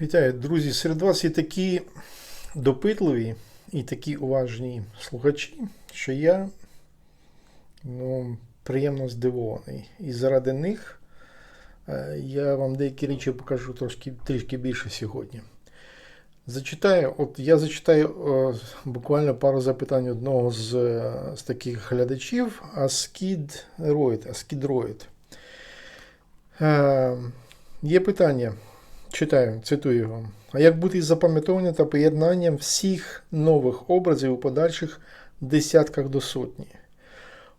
Вітаю, друзі! Серед вас є такі допитливі і такі уважні слухачі, що я ну, приємно здивований. І заради них е, я вам деякі речі покажу трошки трішки більше сьогодні. Зачитаю, от я зачитаю е, буквально пару запитань одного з, е, з таких глядачів, Аскід Роїд. Аскід Роїд. Е, є питання. Читаю, цитую його. А як бути із запам'ятовуванням та поєднанням всіх нових образів у подальших десятках до сотні?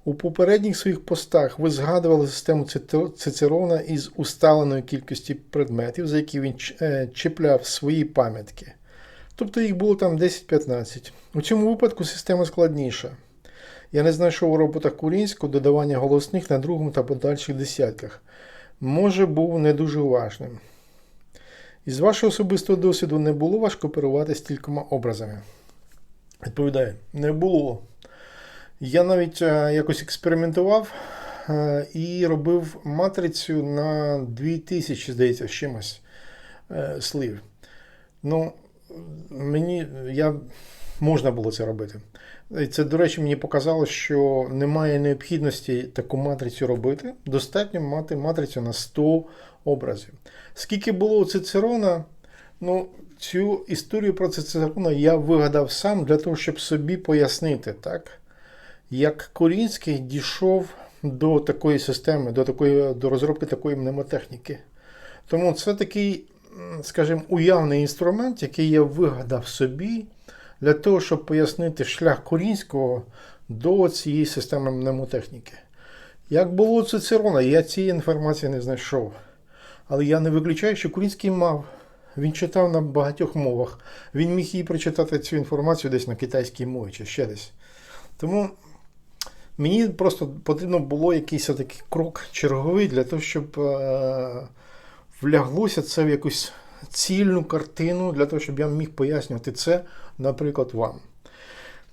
У попередніх своїх постах ви згадували систему Цицерона із усталеною кількістю предметів, за які він е, чіпляв свої пам'ятки. Тобто їх було там 10-15. У цьому випадку система складніша. Я не знайшов у роботах Курінського додавання голосних на другому та подальших десятках. Може, був не дуже уважним. Із вашого особистого досвіду не було важко оперувати стількома образами? Відповідає, не було. Я навіть е, якось експериментував е, і робив матрицю на 2000, здається, з чимось е, слів. Ну, мені я, можна було це робити. І це, до речі, мені показало, що немає необхідності таку матрицю робити. Достатньо мати матрицю на 100 образів. Скільки було у Цицерона, ну, цю історію про Цицерона я вигадав сам для того, щоб собі пояснити, так, як Корінський дійшов до такої системи, до, такої, до розробки такої мнемотехніки. Тому це такий, скажімо, уявний інструмент, який я вигадав собі для того, щоб пояснити шлях Корінського до цієї системи мнемотехніки. Як було у Цицерона, я цієї інформації не знайшов. Але я не виключаю, що Курінський мав. Він читав на багатьох мовах. Він міг її прочитати цю інформацію десь на китайській мові чи ще десь. Тому мені просто потрібно було якийсь такий крок черговий для того, щоб е- вляглося це в якусь цільну картину, для того, щоб я міг пояснювати це, наприклад, вам.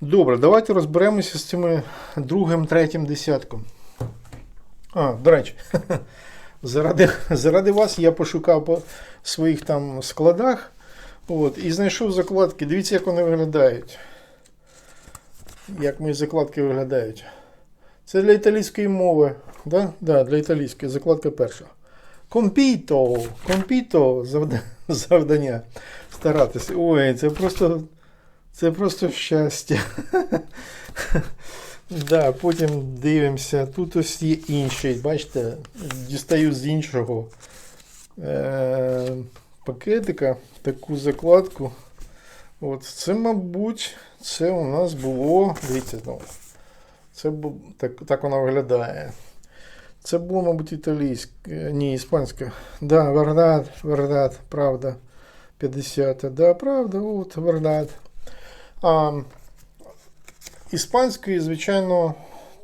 Добре, давайте розберемося з цими другим, третім десятком. А, до речі. Заради, заради вас я пошукав по своїх там складах от, і знайшов закладки. Дивіться, як вони виглядають. Як мої закладки виглядають. Це для італійської мови. Да? Да, для італійської. Закладка перша. Компіто. Компіто завдання. Старатися. Ой, це просто. Це просто щастя. Да, потім дивимося. Тут ось є інший. Бачите, дістаю з іншого е- пакетика таку закладку. От, це, мабуть, це у нас було. Дивіться знову. Це бу- так, так воно виглядає. Це було, мабуть, італійське, ні, іспанське. Да, Вардат, Вардат, правда. 50. Да, правда, от, Вардат. А, Іспанської, звичайно,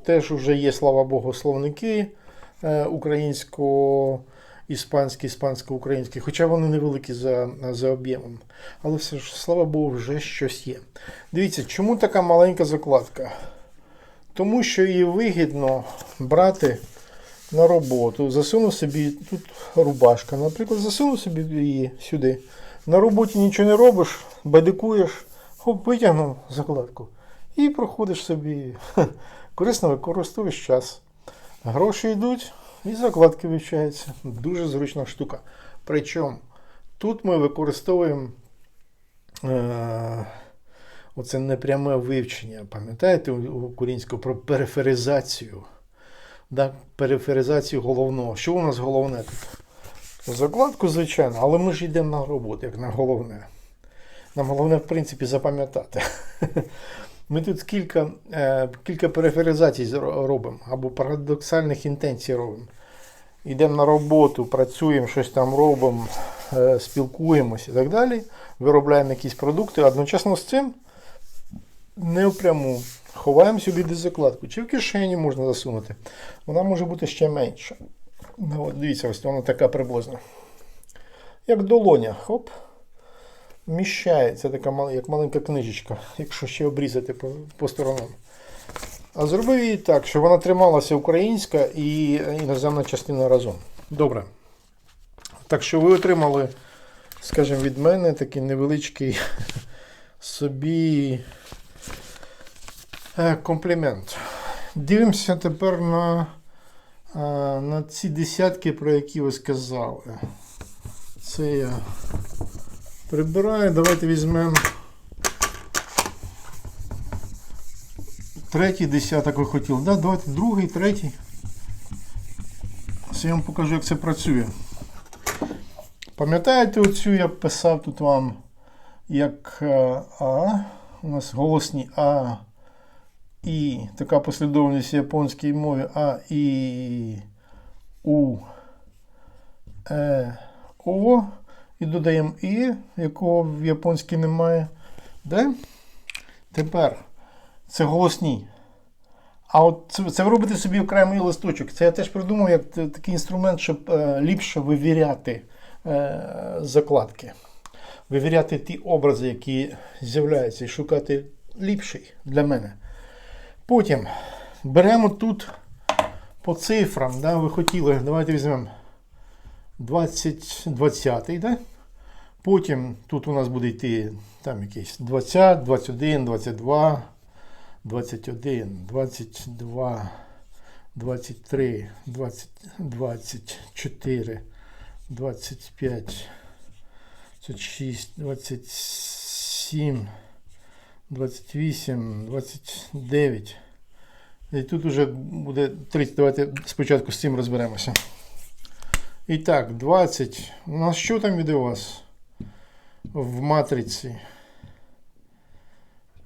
теж вже є, слава Богу, словники е, українсько-іспанські, іспансько-українські, хоча вони невеликі за, за об'ємом. Але все ж, слава Богу, вже щось є. Дивіться, чому така маленька закладка? Тому що її вигідно брати на роботу. Засунув собі тут рубашка, наприклад, засунув собі її сюди. На роботі нічого не робиш, бадикуєш, хоп, витягнув закладку. І проходиш собі, корисно використовуєш час. Гроші йдуть і закладки вивчаються. Дуже зручна штука. Причому тут ми використовуємо е, оце непряме вивчення. Пам'ятаєте у у про периферизацію? Да? Периферизацію головного. Що у нас головне тут? Закладку, звичайно, але ми ж йдемо на роботу, як на головне. Нам головне, в принципі, запам'ятати. Ми тут кілька, е, кілька периферизацій робимо, або парадоксальних інтенцій робимо. Йдемо на роботу, працюємо, щось там робимо, е, спілкуємося і так далі. Виробляємо якісь продукти. Одночасно з цим не впряму. Ховаємо сюди десь закладку. Чи в кишені можна засунути. Вона може бути ще менша. Ну, от дивіться, ось вона така приблизно. Як долоня. Хоп вміщається така як маленька книжечка, якщо ще обрізати по, по сторонам. А зробив її так, щоб вона трималася українська і іноземна частина разом. Добре. Так що ви отримали скажімо, від мене такий невеличкий собі е, комплімент. Дивимося тепер на, е, на ці десятки, про які ви сказали. Це я прибираю. Давайте візьмемо. Третій десяток ви хотіли. Да? Давайте другий, третій. Це я вам покажу, як це працює. Пам'ятаєте, оцю я писав тут вам як е, А. У нас голосні А, І. Така послідовність в японській мові А, І, У, Е, О. І додаємо І, якого в японській немає. Де? Тепер це голосні. А от це, це ви робите собі окремий листочок. Це я теж придумав як такий інструмент, щоб е, ліпше вивіряти е, закладки. Вивіряти ті образи, які з'являються, і шукати ліпший для мене. Потім беремо тут по цифрам. Да, ви хотіли, давайте візьмемо 20, 20 да? Потім тут у нас буде йти там якийсь 20, 21, 22. 21, 22, 23, 20, 24, 25, 26, 27, 28, 29. І тут уже буде 30. Давайте спочатку з цим розберемося. І так, 20. У нас що там іде у вас в матриці?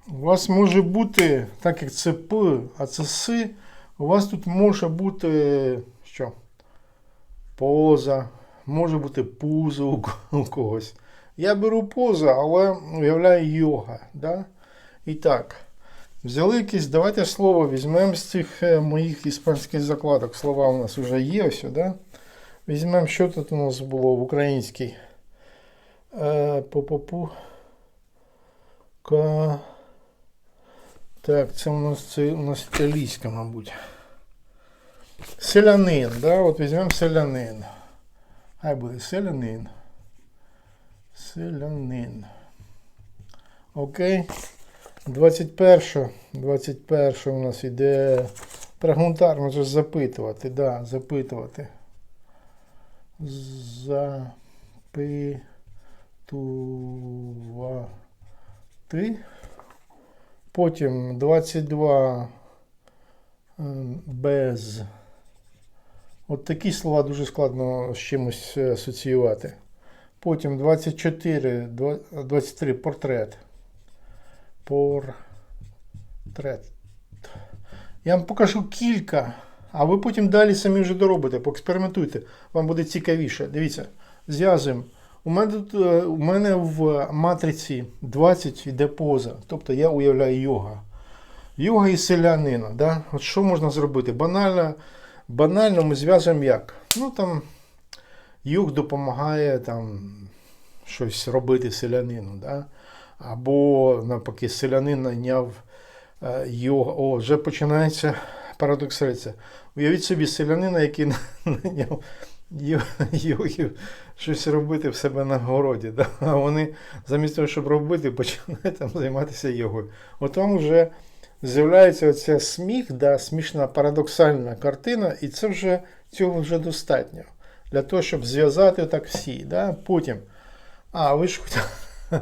У вас може бути, так як це П, а це у вас тут може бути що? Поза, може бути пузо у когось. Я беру поза, але уявляю йога. Да? І так, взяли якесь, давайте слово візьмемо з цих е, моїх іспанських закладок. Слова у нас вже є ось, да? Візьмемо, що тут у нас було в українській. Е, По-по-пу. Ка... Так, це у нас це у нас італійська, мабуть. Селянин, да? От візьмемо селянин. Хай буде селянин. Селянин. Окей. 21. 21 у нас іде прагментар, може запитувати, да, запитувати. Запитувати. Потім 22 е, без. От такі слова дуже складно з чимось е, асоціювати. Потім 24, два- 23 портрет. Портрет. Я вам покажу кілька, а ви потім далі самі вже доробите, поекспериментуйте. Вам буде цікавіше. Дивіться, зв'язуємо. У мене, тут, е, у мене в матриці 20 йде поза. Тобто я уявляю йога. Йога і селянина. Да? От що можна зробити? Банально, банально ми зв'язуємо як? Ну там йог допомагає там, щось робити селянину. Да? Або навпаки, селянин найняв е, йога. О, вже починається парадоксація. Уявіть собі селянина, який найняв йо- йогів щось робити в себе на городі. Да? А вони замість того, щоб робити, починають там займатися йогою. От вам вже з'являється оця сміх, да, смішна парадоксальна картина, і це вже цього вже достатньо для того, щоб зв'язати так всі. Да? Потім. А, ви ж хот-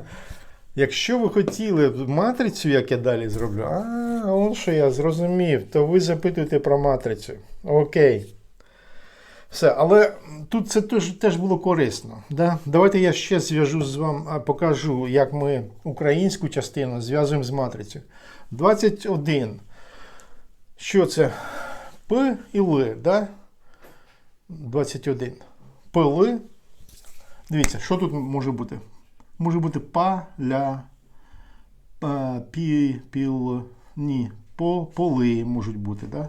Якщо ви хотіли матрицю, як я далі зроблю, а, он що я зрозумів, то ви запитуєте про матрицю. Окей. Все, але тут це теж, теж було корисно. Да? Давайте я ще зв'яжу з вами, покажу, як ми українську частину зв'язуємо з матрицею. 21. Що це? П і Л, да? 21. П, Л. Дивіться, що тут може бути? Може бути па, ля, па, пі, піл, ні, по, поли можуть бути, да?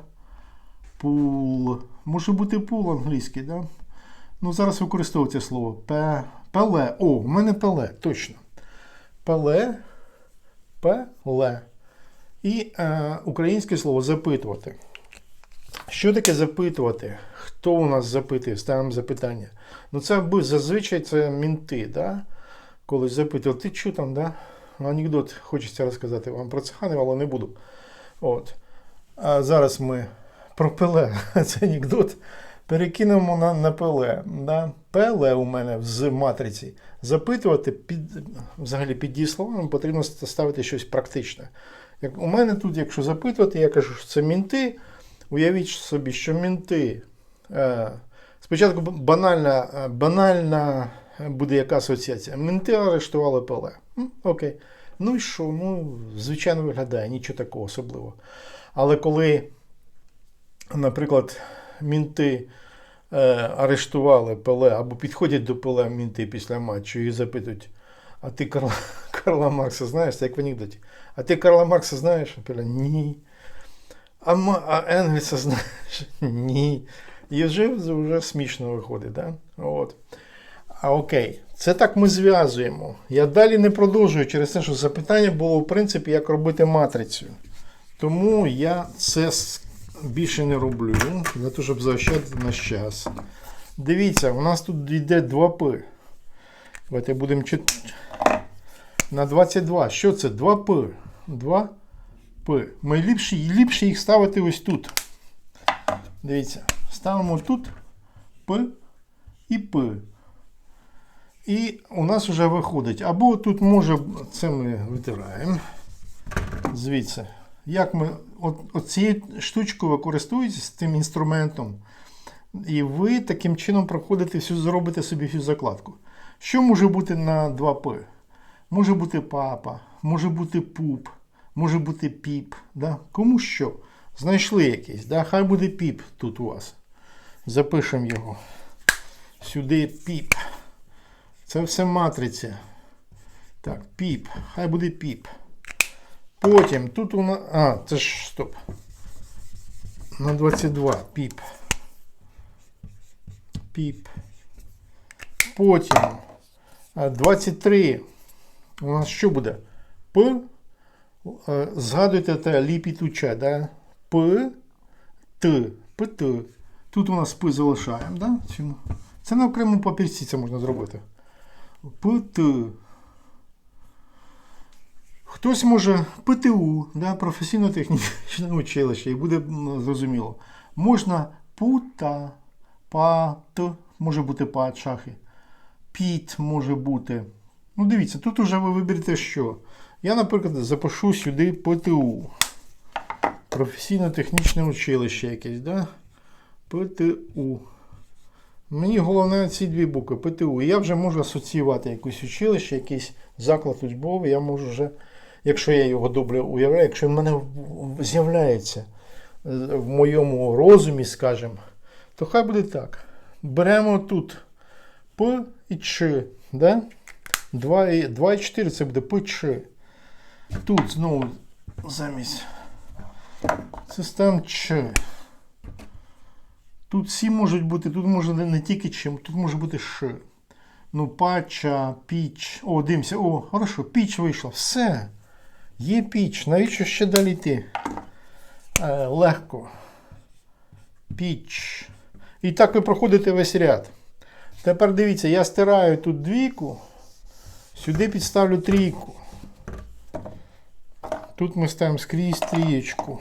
Пул. Може бути пул англійський, да? Ну, зараз використовується слово. Пе, пеле. О, у мене пеле, точно. Пеле, пеле. І е, українське слово запитувати. Що таке запитувати? Хто у нас запитує? Ставимо запитання. Ну, це зазвичай це мінти, да? Колись запитував, ти що там, да? Анекдот хочеться розказати вам про цехани, але не буду. От. А зараз ми про пеле. Це анекдот. Перекинемо на, на пеле. Да? Пеле у мене з матриці. Запитувати під, взагалі під дієсловами потрібно ставити щось практичне. Як, у мене тут, якщо запитувати, я кажу, що це мінти. Уявіть собі, що мінти. Е, спочатку банальна, е, банальна буде яка асоціація. Мінти арештували пеле. Окей. Ну і що? Ну, звичайно, виглядає, нічого такого особливого. Але коли, наприклад, мінти е, арештували Пеле або підходять до Пеле мінти після матчу і запитують, а ти Карла, Карла Маркса знаєш, це як в анекдоті. А ти Карла Маркса знаєш? Пеле, ні. А, а Енгельса знаєш? Ні. І вже, вже смішно виходить, да? От. А окей, це так ми зв'язуємо. Я далі не продовжую через те, що запитання було, в принципі, як робити матрицю. Тому я це більше не роблю, для того, щоб заощадити наш час. Дивіться, у нас тут йде 2П. Давайте будемо чит... на 22. Що це? 2П. 2П. Ми ліпше, ліпше їх ставити ось тут. Дивіться, ставимо тут П і П. І у нас вже виходить. Або тут може, це ми витираємо. Звідси. Як ми цією штучкою ви користуєтесь тим інструментом, і ви таким чином проходите всю, зробите собі всю закладку. Що може бути на 2П? Може бути папа, може бути пуп, може бути піп. Да? Кому що? Знайшли якийсь. Да? Хай буде піп тут у вас. Запишемо його. Сюди піп. Це все матриця. Так, піп. Хай буде піп. Потім тут у нас. А, це ж стоп. На 22. Піп. Піп. Потім. 23. У нас що буде? П. Е, Згадуйте те ліпітуче, да? П. Т. П. Т. Тут у нас П залишаємо, да? Це на окремому папірці це можна зробити. ПТ. Хтось може ПТУ, да, професійно-технічне училище, і буде зрозуміло. Можна пута, пат, може бути пат, шахи. Піт може бути. Ну, дивіться, тут уже ви виберете що. Я, наприклад, запишу сюди ПТУ. Професійно-технічне училище якесь, да? ПТУ. Мені головне ці дві букви ПТУ. І я вже можу асоціювати якесь училище, якийсь заклад учбовий. Я можу вже, якщо я його добре уявляю, якщо в мене з'являється е, в моєму розумі, скажімо, то хай буде так. Беремо тут П і Ч. Да? 2 і, 2 і 4 це буде П Ч. Тут знову замість систем Ч. Тут всі можуть бути, тут може не, тільки чим, тут може бути Ш. Ну, пача, піч. О, дивимося. О, хорошо, піч вийшла. Все. Є піч. Навіщо ще далі йти? Е, легко. Піч. І так ви проходите весь ряд. Тепер дивіться, я стираю тут двійку, сюди підставлю трійку. Тут ми ставимо скрізь трієчку.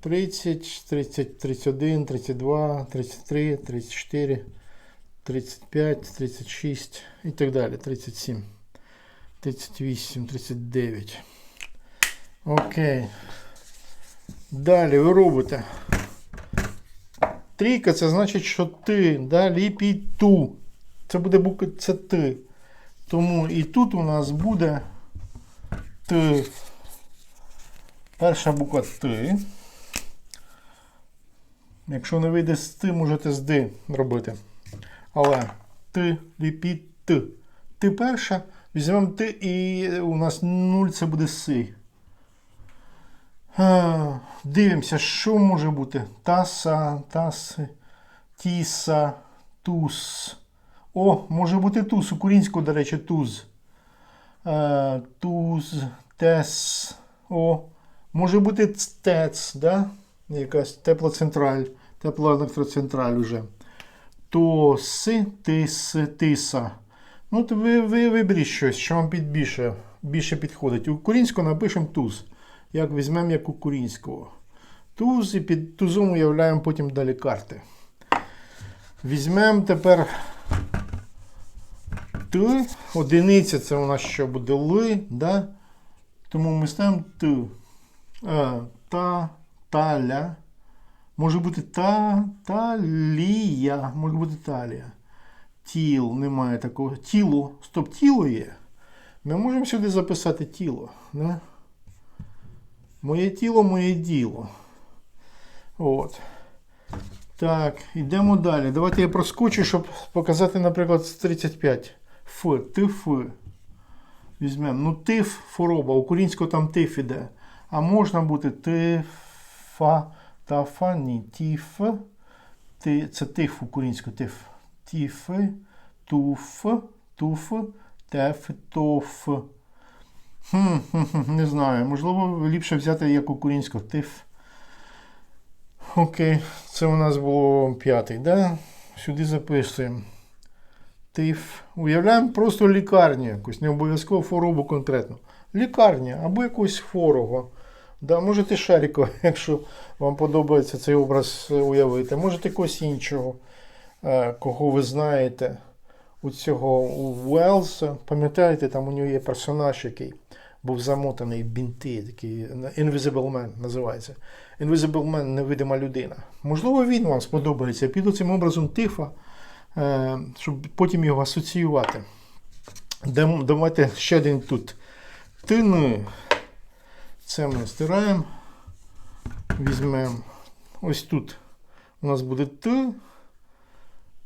30, 30, 31, 32, 33, 34, 35, 36 і так далі. 37, 38, 39. Окей. Далі ви робите. Трійка це значить, що ти. Далі ту. Це буде буква це ти. Тому і тут у нас буде Т. Перша буква Т. Якщо не вийде з Т, можете з Д робити. Але Т, ліпіть Т. Т перша. Візьмемо Т і у нас 0 це буде Си. Дивимося, що може бути. Таса, таси, тіса, туз. О, може бути туз. Українською, до речі, туз. Е, туз, тес. О, може бути тец, да? Якась теплоцентраль, теплоелектроцентраль уже. Тоси, тис, тиса. Ну, то ви, ви виберіть щось, що вам більше, більше підходить. Українську напишемо туз. Як візьмемо як українського. Туз і під тузом уявляємо потім далі карти. Візьмемо тепер Т. Одиниця це у нас що буде Ли, да? Тому ми ставимо Т. Та, таля. Може бути та, талія. Може бути талія. Тіл, немає такого. Тіло. Стоп, тіло є. Ми можемо сюди записати тіло. Да? Моє тіло, моє діло. От. Так, йдемо далі. Давайте я проскочу, щоб показати, наприклад, 35. Ф, тиф. Візьмемо. Ну, тиф хвороба, українською там тиф іде. А можна бути тифа, тафа, ні, тіф. Ти, це тиф українською, тиф. Тіфи, туф, туф, теф, тоф. Хм, не знаю. Можливо, ліпше взяти як українську тиф. Окей, це у нас було п'ятий, да? Сюди записуємо. Тиф. Уявляємо просто лікарню якусь, не обов'язково хворобу конкретно. Лікарня або якусь хворого. Да, можете Шарікова, якщо вам подобається цей образ уявити. Можете когось іншого, е, кого ви знаєте. У цього Уелса. Пам'ятаєте, там у нього є персонаж, який був замотаний бінти, такий Invisible Man називається. Invisible Man невидима людина. Можливо, він вам сподобається. Піду цим образом тифа, е, щоб потім його асоціювати. Давайте ще один тут. Тини. Це ми стираємо. Візьмемо. Ось тут у нас буде Т.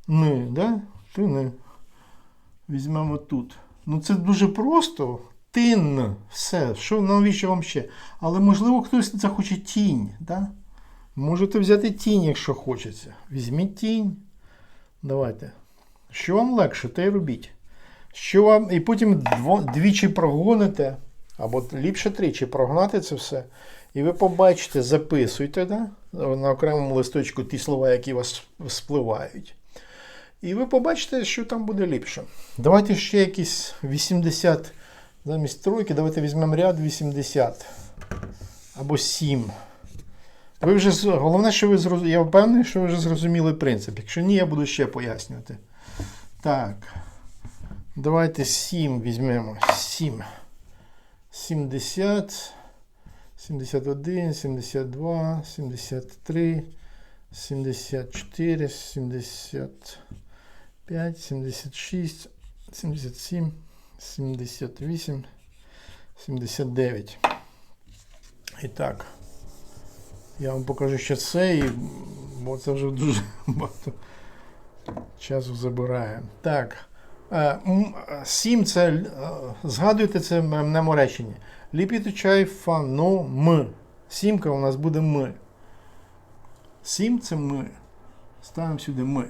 Ни, да? Тини. Візьмемо тут. Ну це дуже просто. Тин. Все. Що, навіщо вам ще? Але можливо хтось захоче тінь. Да? Можете взяти тінь, якщо хочеться. Візьміть тінь. Давайте. Що вам легше, те й робіть. Що вам... І потім дво... двічі прогоните, або ліпше тричі прогнати це все. І ви побачите, записуйте да? на окремому листочку ті слова, які вас спливають. І ви побачите, що там буде ліпше. Давайте ще якісь 80 замість тройки, давайте візьмемо ряд 80 або 7. Ви вже головне, що ви зроз... я впевнений, що ви вже зрозуміли принцип. Якщо ні, я буду ще пояснювати. Так. Давайте 7 візьмемо. 7. 70, 71, 72, 73, 74, 75, 76, 77, 78, 79. І так. Я вам покажу ще це, і, бо це вже дуже багато часу забирає. Так. Е, Сім це е, згадуйте це в мене реченні. Ліпіти чай фано м. Сімка у нас буде ми. Сім це ми. Ставимо сюди ми.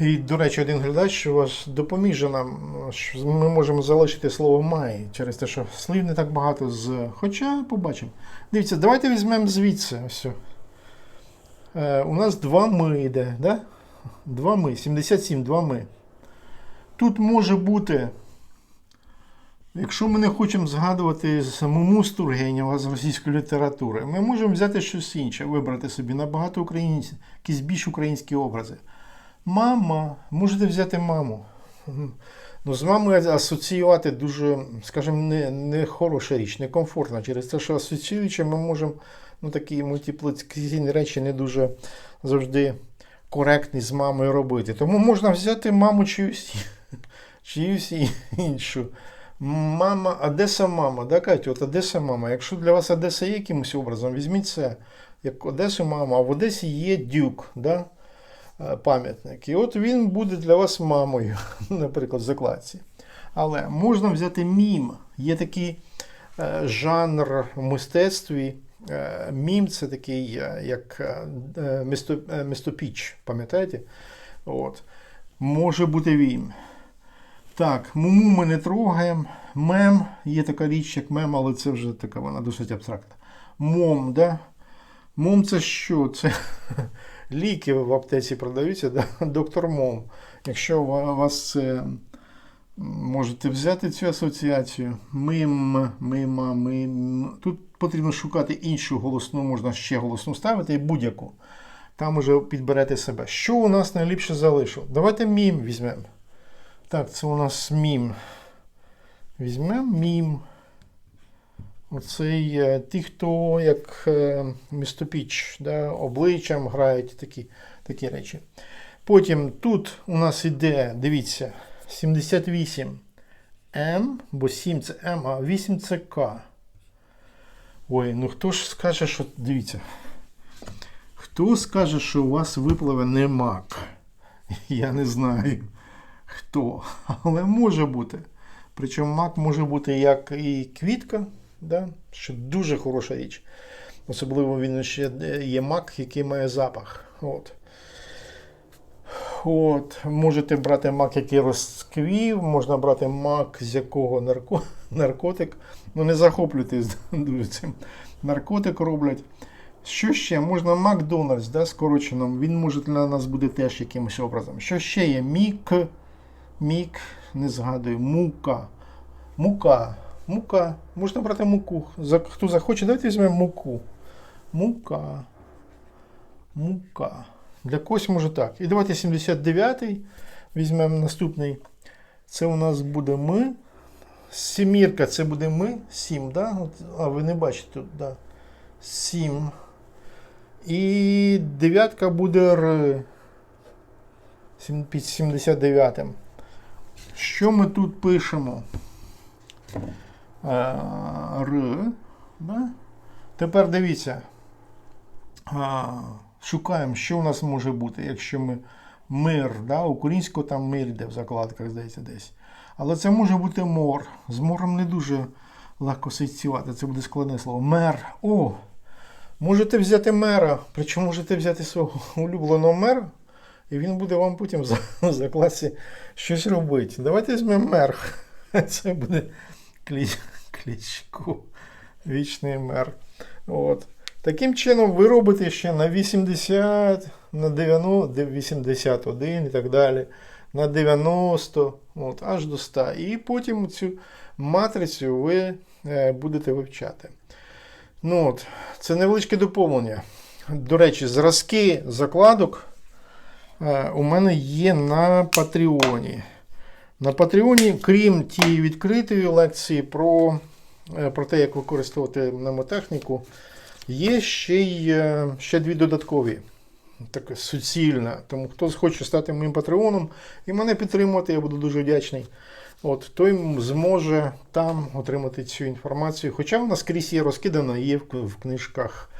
І, до речі, один глядач що вас допоміже нам, що ми можемо залишити слово май через те, що слів не так багато з. Хоча побачимо. Дивіться, давайте візьмемо звідси. Ось. Е, у нас два ми йде, да? Два ми. 77, два ми. Тут може бути, якщо ми не хочемо згадувати самому з Тургенєва з російської літератури, ми можемо взяти щось інше, вибрати собі набагато українські, якісь більш українські образи. Мама, можете взяти маму. Ну, з мамою асоціювати дуже, скажімо, не, не хороша річ, не комфортна. Через те, що асоціюючи, ми можемо ну, такі мультиплікаційні речі не дуже завжди коректні з мамою робити. Тому можна взяти маму чиюсь, чиюсь іншу. Мама, Одеса мама, да, Катю, от Одеса мама. Якщо для вас Одеса є якимось образом, візьміть це як Одесу маму, а в Одесі є дюк, да, е, пам'ятник. І от він буде для вас мамою, наприклад, в закладці. Але можна взяти мім. Є такий е, жанр в мистецтві. Е, мім це такий, е, як е, е, містопіч, пам'ятаєте? От. Може бути він. Так, муму ми не трогаємо. Мем, є така річ, як мем, але це вже така вона досить абстрактна. Мом, да? Мом це що? Це ліки в аптеці продаються, да? доктор Мом. Якщо у вас це можете взяти цю асоціацію, мим, мима, мим. Тут потрібно шукати іншу голосну, можна ще голосну ставити і будь-яку. Там уже підберете себе. Що у нас найліпше залишило? Давайте мім візьмемо. Так, це у нас мім. Візьмемо мім. Оцей е, ті, хто як е, містопіч, да, обличчям грають такі, такі речі. Потім тут у нас іде, дивіться, 78 М, бо 7 це М, а 8 це К. Ой, ну хто ж скаже, що. Дивіться. Хто скаже, що у вас випливе не мак? Я не знаю хто. Але може бути. Причому мак може бути як і квітка, да? що дуже хороша річ. Особливо він ще є мак, який має запах. От. От, можете брати мак, який розквів, можна брати мак, з якого нарко... наркотик. Ну не захоплюйтесь цим. Наркотик роблять. Що ще? Можна Макдональдс, да, скорочено. Він може для нас буде теж якимось образом. Що ще є? Мік, мік, не згадую, мука. Мука. Мука. Можна брати муку. Хто захоче, давайте візьмемо муку. Мука. Мука. Для когось може так. І давайте 79-й візьмемо наступний. Це у нас буде ми. Сімірка це буде ми. Сім, да? А ви не бачите тут, да. Сім. І дев'ятка буде Р. Під 79-м. Що ми тут пишемо? Е, Р. Да? Тепер дивіться. Шукаємо, що у нас може бути, якщо ми мир, да? українською там мир йде в закладках, здається, десь. Але це може бути мор. З мором не дуже легко асоціювати, це буде складне слово. Мер. О! Можете взяти мера, причому можете взяти свого улюбленого мера, і він буде вам потім за- в закладці щось робити. Давайте візьмемо мер. Це буде кліч, клічко. Вічний мер. От. Таким чином, ви робите ще на 80, на 90, 81 і так далі, на 90, от, аж до 100. І потім цю матрицю ви е, будете вивчати. Ну, от, це невеличке доповнення. До речі, зразки закладок у мене є на Патреоні. На Патреоні, крім тієї відкритої лекції про, е, про те, як використовувати мнемотехніку, Є ще й е, ще дві додаткові. Таке суцільне. Тому хто хоче стати моїм патреоном і мене підтримувати, я буду дуже вдячний. От, той зможе там отримати цю інформацію. Хоча вона скрізь є розкидана, є в, книжках е,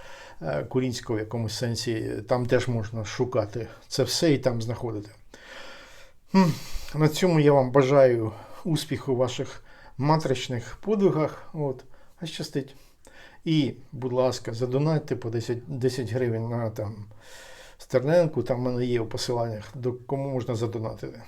Курінського в якомусь сенсі. Там теж можна шукати це все і там знаходити. На цьому я вам бажаю успіху в ваших матричних подвигах. От, а щастить. І, будь ласка, задонатьте по 10, 10 гривень на там Стерненку, там в мене є у посиланнях, до кому можна задонатити.